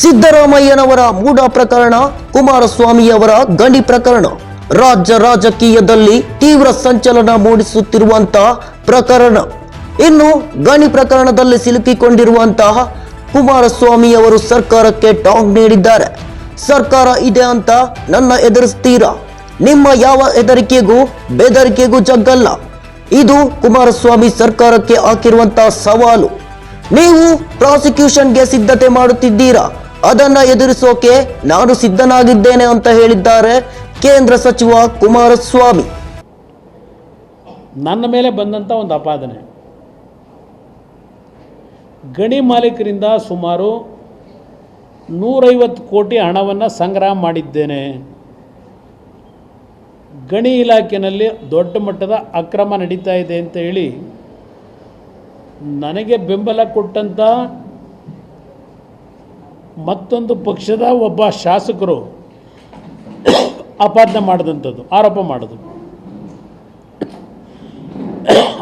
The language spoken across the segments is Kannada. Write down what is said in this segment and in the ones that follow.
ಸಿದ್ದರಾಮಯ್ಯನವರ ಮೂಢ ಪ್ರಕರಣ ಕುಮಾರಸ್ವಾಮಿಯವರ ಗಣಿ ಪ್ರಕರಣ. ರಾಜ್ಯ ರಾಜಕೀಯದಲ್ಲಿ ತೀವ್ರ ಸಂಚಲನ ಮೂಡಿಸುತ್ತಿರುವಂತಹ ಪ್ರಕರಣ. ಇನ್ನು ಗಣಿ ಪ್ರಕರಣದಲ್ಲಿ ಸಿಲುಕಿಕೊಂಡಿರುವಂತಹ ಕುಮಾರಸ್ವಾಮಿಯವರು ಸರ್ಕಾರಕ್ಕೆ ಟಾಂಗ್ ನೀಡಿದ್ದಾರೆ. ಸರ್ಕಾರ ಇದೆ ಅಂತ ನನ್ನ ಎದುರಿಸ್ತೀರಾ? ನಿಮ್ಮ ಯಾವ ಹೆದರಿಕೆಗೂ ಬೆದರಿಕೆಗೂ ಜಗ್ಗಲ್ಲ. ಇದು ಕುಮಾರಸ್ವಾಮಿ ಸರ್ಕಾರಕ್ಕೆ ಹಾಕಿರುವಂತಹ ಸವಾಲು. ನೀವು ಪ್ರಾಸಿಕ್ಯೂಷನ್ಗೆ ಸಿದ್ಧತೆ ಮಾಡುತ್ತಿದ್ದೀರಾ? ಅದನ್ನ ಎದುರಿಸೋಕೆ ನಾನು ಸಿದ್ಧನಾಗಿದ್ದೇನೆ ಅಂತ ಹೇಳಿದ್ದಾರೆ ಕೇಂದ್ರ ಸಚಿವ ಕುಮಾರಸ್ವಾಮಿ. ನನ್ನ ಮೇಲೆ ಬಂದಂಥ ಒಂದು ಅಪಾದನೆ ಗಣಿ ಮಾಲೀಕರಿಂದ ಸುಮಾರು ನೂರೈವತ್ತು ಕೋಟಿ ಹಣವನ್ನು ಸಂಗ್ರಹ ಮಾಡಿದ್ದೇನೆ. ಗಣಿ ಇಲಾಖೆಯಲ್ಲಿ ದೊಡ್ಡ ಮಟ್ಟದ ಅಕ್ರಮ ನಡೀತಾ ಇದೆ ಅಂತ ಹೇಳಿ ನನಗೆ ಬೆಂಬಲ ಕೊಟ್ಟಂಥ ಮತ್ತೊಂದು ಪಕ್ಷದ ಒಬ್ಬ ಶಾಸಕರು ಅಪಾದನೆ ಮಾಡಿದಂಥದ್ದು, ಆರೋಪ ಮಾಡೋದು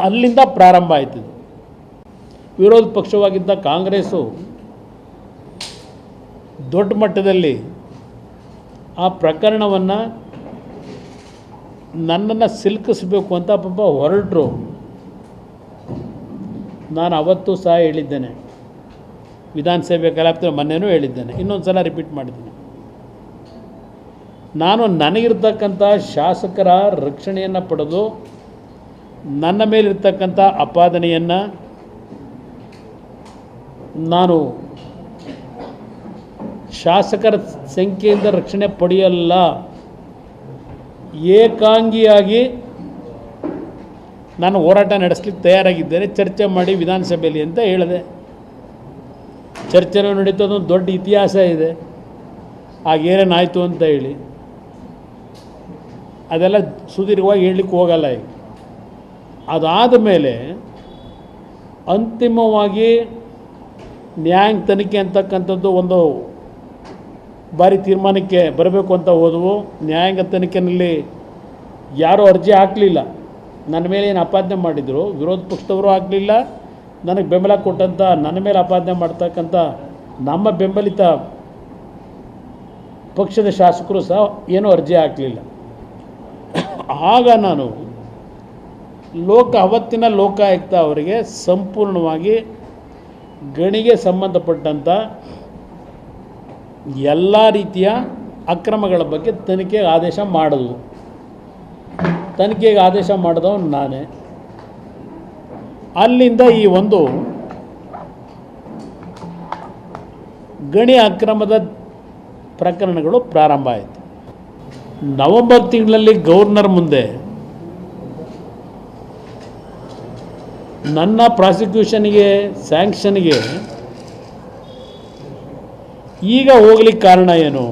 ಅಲ್ಲಿಂದ ಪ್ರಾರಂಭ ಆಯ್ತು ವಿರೋಧ ಪಕ್ಷವಾಗಿದ್ದ ಕಾಂಗ್ರೆಸ್ಸು ದೊಡ್ಡ ಮಟ್ಟದಲ್ಲಿ ಆ ಪ್ರಕರಣವನ್ನು ನನ್ನನ್ನು ಸಿಲುಕಿಸ್ಬೇಕು ಅಂತ ಪಾಪ ಹೊರಟರು. ನಾನು ಅವತ್ತು ಸಹ ಹೇಳಿದ್ದೇನೆ. ವಿಧಾನಸಭೆ ಕಲಾಪದಲ್ಲಿ ಮೊನ್ನೆನೂ ಹೇಳಿದ್ದೇನೆ. ಇನ್ನೊಂದು ಸಲ ರಿಪೀಟ್ ಮಾಡಿದ್ದೀನಿ. ನಾನು ನನಗಿರ್ತಕ್ಕಂಥ ಶಾಸಕರ ರಕ್ಷಣೆಯನ್ನು ಪಡೆದು, ನನ್ನ ಮೇಲಿರ್ತಕ್ಕಂಥ ಅಪಾದನೆಯನ್ನು ನಾನು ಶಾಸಕರ ಸಂಖ್ಯೆಯಿಂದ ರಕ್ಷಣೆ ಪಡೆಯಲ್ಲ. ಏಕಾಂಗಿಯಾಗಿ ನಾನು ಹೋರಾಟ ನಡೆಸಲಿಕ್ಕೆ ತಯಾರಾಗಿದ್ದೇನೆ. ಚರ್ಚೆ ಮಾಡಿ ವಿಧಾನಸಭೆಯಲ್ಲಿ ಅಂತ ಹೇಳಿದೆ. ಚರ್ಚೆನೂ ನಡೀತು, ಅದೊಂದು ದೊಡ್ಡ ಇತಿಹಾಸ ಇದೆ. ಆಗ ಏನೇನಾಯಿತು ಅಂತ ಹೇಳಿ. ಅದೆಲ್ಲ ಸುದೀರ್ಘವಾಗಿ ಹೇಳಲಿಕ್ಕೆ ಹೋಗಲ್ಲ ಈಗ. ಅದಾದ ಮೇಲೆ ಅಂತಿಮವಾಗಿ ನ್ಯಾಯಾಂಗ ತನಿಖೆ ಅಂತಕ್ಕಂಥದ್ದು ಒಂದು ಬಾರಿ ತೀರ್ಮಾನಕ್ಕೆ ಬರಬೇಕು ಅಂತ ಹೋದವು. ನ್ಯಾಯಾಂಗ ತನಿಖೆಯಲ್ಲಿ ಯಾರೂ ಅರ್ಜಿ ಹಾಕಲಿಲ್ಲ. ನನ್ನ ಮೇಲೆ ಏನು ಅಪಾದನೆ ಮಾಡಿದರು, ವಿರೋಧ ಪಕ್ಷದವರು ಹಾಕಲಿಲ್ಲ ನನಗೆ ಬೆಂಬಲ ಕೊಟ್ಟಂಥ ನನ್ನ ಮೇಲೆ ಅಪಾದನೆ ಮಾಡ್ತಕ್ಕಂಥ ನಮ್ಮ ಬೆಂಬಲಿತ ಪಕ್ಷದ ಶಾಸಕರು ಸಹ ಏನೂ ಅರ್ಜಿ ಹಾಕಲಿಲ್ಲ. ಆಗ ನಾನು ಲೋಕ, ಅವತ್ತಿನ ಲೋಕಾಯುಕ್ತ ಅವರಿಗೆ ಸಂಪೂರ್ಣವಾಗಿ ಗಣಿಗೆ ಸಂಬಂಧಪಟ್ಟಂಥ ಎಲ್ಲ ರೀತಿಯ ಅಕ್ರಮಗಳ ಬಗ್ಗೆ ತನಿಖೆಗೆ ಆದೇಶ ಮಾಡಿದ್ವು. ತನಿಖೆಗೆ ಆದೇಶ ಮಾಡಿದವನು ನಾನೇ. ಅಲ್ಲಿಂದ ಈ ಒಂದು ಗಣಿ ಅಕ್ರಮದ ಪ್ರಕರಣಗಳು ಪ್ರಾರಂಭ ಆಯಿತು. ನವೆಂಬರ್ ತಿಂಗಳಲ್ಲಿ ಗವರ್ನರ್ ಮುಂದೆ ನನ್ನ ಪ್ರಾಸಿಕ್ಯೂಷನ್ಗೆ, ಸ್ಯಾಂಕ್ಷನ್ಗೆ ಈಗ ಹೋಗ್ಲಿಕ್ಕೆ ಕಾರಣ ಏನು?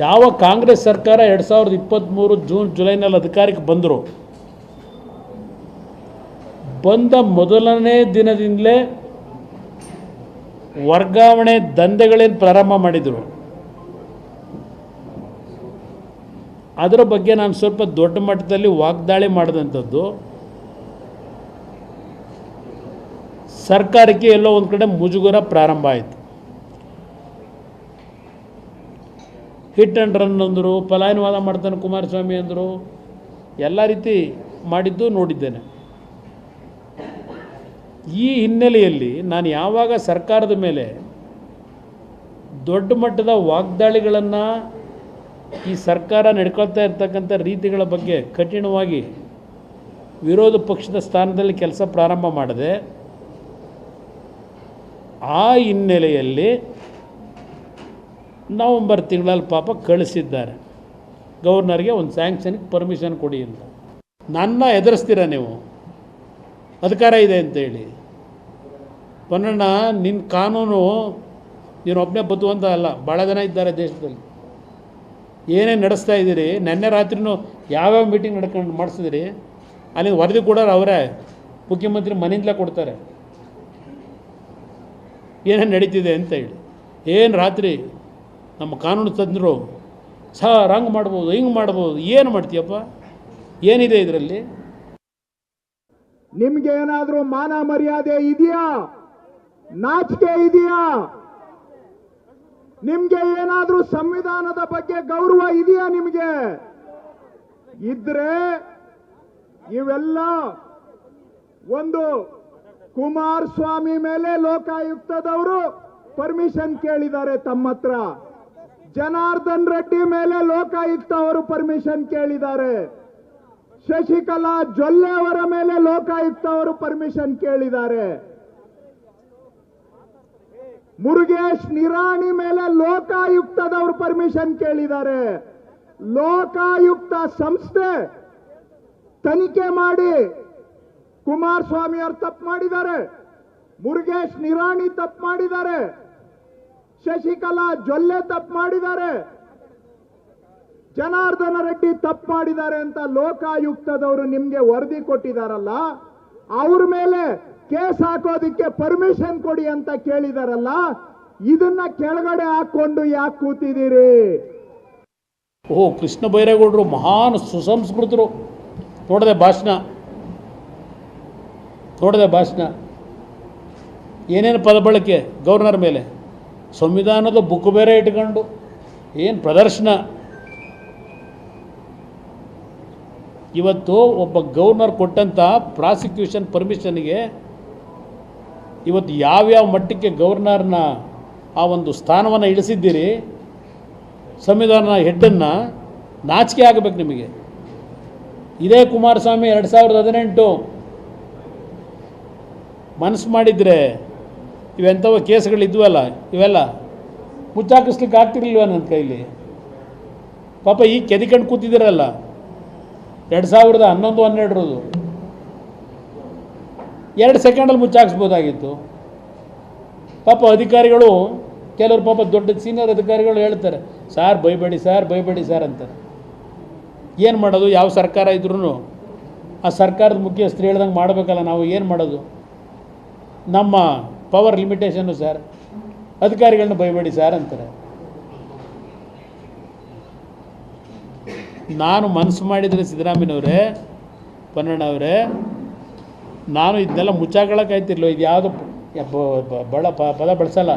ಯಾವ ಕಾಂಗ್ರೆಸ್ ಸರ್ಕಾರ ಎರಡು ಸಾವಿರದ ಇಪ್ಪತ್ತ್ಮೂರು ಜೂನ್ ಜುಲೈನಲ್ಲಿ ಅಧಿಕಾರಕ್ಕೆ ಬಂದರು? ಬಂದ ಮೊದಲನೇ ದಿನದಿಂದಲೇ ವರ್ಗಾವಣೆ ದಂಧೆಗಳೇನು ಪ್ರಾರಂಭ ಮಾಡಿದರು. ಅದರ ಬಗ್ಗೆ ನಾನು ಸ್ವಲ್ಪ ದೊಡ್ಡ ಮಟ್ಟದಲ್ಲಿ ವಾಗ್ದಾಳಿ ಮಾಡಿದಂಥದ್ದು, ಸರ್ಕಾರಕ್ಕೆ ಎಲ್ಲೋ ಒಂದು ಕಡೆ ಮುಜುಗರ ಪ್ರಾರಂಭ ಆಯಿತು. ಹಿಟ್ ಆ್ಯಂಡ್ ರನ್ ಅಂದರು, ಪಲಾಯನವಾದ ಮಾಡ್ತಾನೆ ಕುಮಾರಸ್ವಾಮಿ ಅಂದರು, ಎಲ್ಲ ರೀತಿ ಮಾಡಿದ್ದು ನೋಡಿದ್ದೇನೆ. ಈ ಹಿನ್ನೆಲೆಯಲ್ಲಿ ನಾನು ಯಾವಾಗ ಸರ್ಕಾರದ ಮೇಲೆ ದೊಡ್ಡ ಮಟ್ಟದ ವಾಗ್ದಾಳಿಗಳನ್ನು ಈ ಸರ್ಕಾರ ನಡ್ಕೊಳ್ತಾ ಇರ್ತಕ್ಕಂಥ ರೀತಿಗಳ ಬಗ್ಗೆ ಕಠಿಣವಾಗಿ ವಿರೋಧ ಪಕ್ಷದ ಸ್ಥಾನದಲ್ಲಿ ಕೆಲಸ ಪ್ರಾರಂಭ ಮಾಡಿದೆ, ಆ ಹಿನ್ನೆಲೆಯಲ್ಲಿ ನವಂಬರ್ ತಿಂಗಳಲ್ಲಿ ಪಾಪ ಕಳಿಸಿದ್ದಾರೆ. ಗವರ್ನರ್ಗೆ ಒಂದು ಸ್ಯಾಂಕ್ಷನ್ಗೆ ಪರ್ಮಿಷನ್ ಕೊಡಿ ಅಂತ. ನನ್ನ ಎದುರಿಸ್ತೀರ ನೀವು? ಅಧಿಕಾರ ಇದೆ ಅಂತೇಳಿ ಪೊನ್ನಣ್ಣ ನಿನ್ನ ಕಾನೂನು ನೀನು ಒಬ್ಬನೇ ಬದುವಂತ ಅಲ್ಲ ಭಾಳ ಜನ ಇದ್ದಾರೆ ದೇಶದಲ್ಲಿ. ಏನೇನು ನಡೆಸ್ತಾ ಇದ್ದೀರಿ? ನಿನ್ನೆ ರಾತ್ರಿನೂ ಯಾವ್ಯಾವ ಮೀಟಿಂಗ್ ನಡ್ಕೊಂಡು ಮಾಡಿಸಿದಿರಿ? ಅಲ್ಲಿ ವರದಿ ಕೂಡ ಅವರೇ, ಮುಖ್ಯಮಂತ್ರಿ ಮನೆಯಿಂದಲೇ ಕೊಡ್ತಾರೆ. ಏನೇನು ನಡೀತಿದೆ ಅಂತ ಹೇಳಿ. ಏನು ರಾತ್ರಿ? ನಮ್ಮ ಕಾನೂನು ತಜ್ಞರು ಸರ್ ಹಂಗೆ ಮಾಡ್ಬೋದು, ಹಿಂಗೆ ಮಾಡ್ಬೋದು, ಏನು ಮಾಡ್ತೀಯಪ್ಪ? ಏನಿದೆ ಇದರಲ್ಲಿ? ನಿಮ್ಗೆ ಏನಾದರೂ ಮಾನ ಮರ್ಯಾದೆ ಇದೆಯಾ? ನಾಚಿಕೆ ಇದೆಯಾ? ನಿಮ್ಗೆ ಏನಾದರೂ ಸಂವಿಧಾನದ ಬಗ್ಗೆ ಗೌರವ ಇದೆಯಾ ನಿಮಗೆ? ಇದ್ರೆ ಇವೆಲ್ಲ ಒಂದು ಕುಮಾರಸ್ವಾಮಿ ಮೇಲೆ ಲೋಕಾಯುಕ್ತದವರು ಪರ್ಮಿಷನ್ ಕೇಳಿದ್ದಾರೆ ತಮ್ಮ ಹತ್ರ ಜನಾರ್ದನ್ ರೆಡ್ಡಿ ಮೇಲೆ ಲೋಕಾಯುಕ್ತ ಅವರು ಪರ್ಮಿಷನ್ ಕೇಳಿದ್ದಾರೆ. ಶಶಿಕಲಾ ಜೊಲ್ಲೆ ಅವರ ಮೇಲೆ ಲೋಕಾಯುಕ್ತ ಅವರು ಪರ್ಮಿಷನ್ ಕೇಳಿದ್ದಾರೆ. ಮುರುಗೇಶ್ ನಿರಾಣಿ ಮೇಲೆ ಲೋಕಾಯುಕ್ತದವರು ಪರ್ಮಿಷನ್ ಕೇಳಿದ್ದಾರೆ. ಲೋಕಾಯುಕ್ತ ಸಂಸ್ಥೆ ತನಿಖೆ ಮಾಡಿ ಕುಮಾರಸ್ವಾಮಿ ಅವರು ತಪ್ಪು ಮಾಡಿದ್ದಾರೆ. ಮುರುಗೇಶ್ ನಿರಾಣಿ ತಪ್ಪು ಮಾಡಿದ್ದಾರೆ. ಶಶಿಕಲಾ ಜೊಲ್ಲೆ ತಪ್ಪು ಮಾಡಿದ್ದಾರೆ. ಜನಾರ್ದನ ರೆಡ್ಡಿ ತಪ್ಪು ಮಾಡಿದ್ದಾರೆ ಅಂತ ಲೋಕಾಯುಕ್ತದವರು ನಿಮ್ಗೆ ವರದಿ ಕೊಟ್ಟಿದಾರಲ್ಲ, ಅವ್ರ ಮೇಲೆ ಕೇಸ್ ಹಾಕೋದಿಕ್ಕೆ ಪರ್ಮಿಷನ್ ಕೊಡಿ ಅಂತ ಕೇಳಿದಾರಲ್ಲ, ಇದನ್ನ ಕೆಳಗಡೆ ಹಾಕೊಂಡು ಯಾಕೆ ಕೂತಿದ್ದೀರಿ? ಓ, ಕೃಷ್ಣ ಬೈರೇಗೌಡರು ಮಹಾನ್ ಸುಸಂಸ್ಕೃತರು. ನೋಡದೆ ಭಾಷಣ. ನೋಡದೆ ಭಾಷಣ. ಏನೇನು ಪದ ಬಳಕೆ ಗವರ್ನರ್ ಮೇಲೆ? ಸಂವಿಧಾನದ ಬುಕ್ ಬೇರೆ ಇಟ್ಕೊಂಡು ಏನು ಪ್ರದರ್ಶನ? ಇವತ್ತು ಒಬ್ಬ ಗವರ್ನರ್ ಕೊಟ್ಟಂಥ ಪ್ರಾಸಿಕ್ಯೂಷನ್ ಪರ್ಮಿಷನ್ಗೆ ಇವತ್ತು ಯಾವ್ಯಾವ ಮಟ್ಟಕ್ಕೆ ಗವರ್ನರ್ನ ಆ ಒಂದು ಸ್ಥಾನವನ್ನು ಇಳಿಸಿದ್ದೀರಿ ಸಂವಿಧಾನ ಹೆಡ್ಡನ್ನು ನಾಚಿಕೆ ಆಗಬೇಕು ನಿಮಗೆ. ಇದೇ ಕುಮಾರಸ್ವಾಮಿ ಎರಡು ಸಾವಿರದ ಹದಿನೆಂಟು. ಮನಸ್ಸು ಮಾಡಿದರೆ ಇವೆಂಥವ ಕೇಸ್ಗಳಿದ್ವಲ್ಲ ಇವೆಲ್ಲ ಮುಚ್ಚಾಕಿಸ್ಲಿಕ್ಕೆ ಆಗ್ತಿರ್ಲಿಲ್ವ ನನ್ನ ಕೈಲಿ? ಪಾಪ ಈಗ ಕೆದಿಕೊಂಡು ಕೂತಿದ್ದೀರಲ್ಲ, ಎರಡು ಸಾವಿರದ ಹನ್ನೊಂದು, ಹನ್ನೆರಡರದು. ಎರಡು ಸೆಕೆಂಡಲ್ಲಿ ಮುಚ್ಚಾಕಿಸ್ಬೋದಾಗಿತ್ತು. ಪಾಪ ಅಧಿಕಾರಿಗಳು, ಕೆಲವರು ಪಾಪ ದೊಡ್ಡ ಸೀನಿಯರ್ ಅಧಿಕಾರಿಗಳು ಹೇಳ್ತಾರೆ, ಸಾರ್, ಬೈಬೇಡಿ ಸಾರ್ ಬೈಬೇಡಿ ಸಾರ್ ಅಂತಾರೆ. ಏನು ಮಾಡೋದು? ಯಾವ ಸರ್ಕಾರ ಇದ್ರೂ ಆ ಸರ್ಕಾರದ ಮುಖ್ಯಸ್ಥರು ಹೇಳ್ದಂಗೆ ಮಾಡಬೇಕಲ್ಲ, ನಾವು ಏನು ಮಾಡೋದು? ನಮ್ಮ ಪವರ್ ಲಿಮಿಟೇಷನ್ನು ಸರ್. ಅಧಿಕಾರಿಗಳನ್ನ ಬೈಬೇಡಿ ಸರ್ ಅಂತಾರೆ. ನಾನು ಮನಸ್ಸು ಮಾಡಿದರೆ ಸಿದ್ದರಾಮಯ್ಯನವರೇ, ಪನ್ನಣ್ಣವರೇ, ನಾನು ಇದನ್ನೆಲ್ಲ ಮುಚ್ಚಾಕೊಳ್ಳೋಕ್ಕಾಯ್ತಿರ್ಲಿಲ್ಲ. ಇದು ಯಾವುದು ಬಳ ಪದ ಬಳಸಲ್ಲ.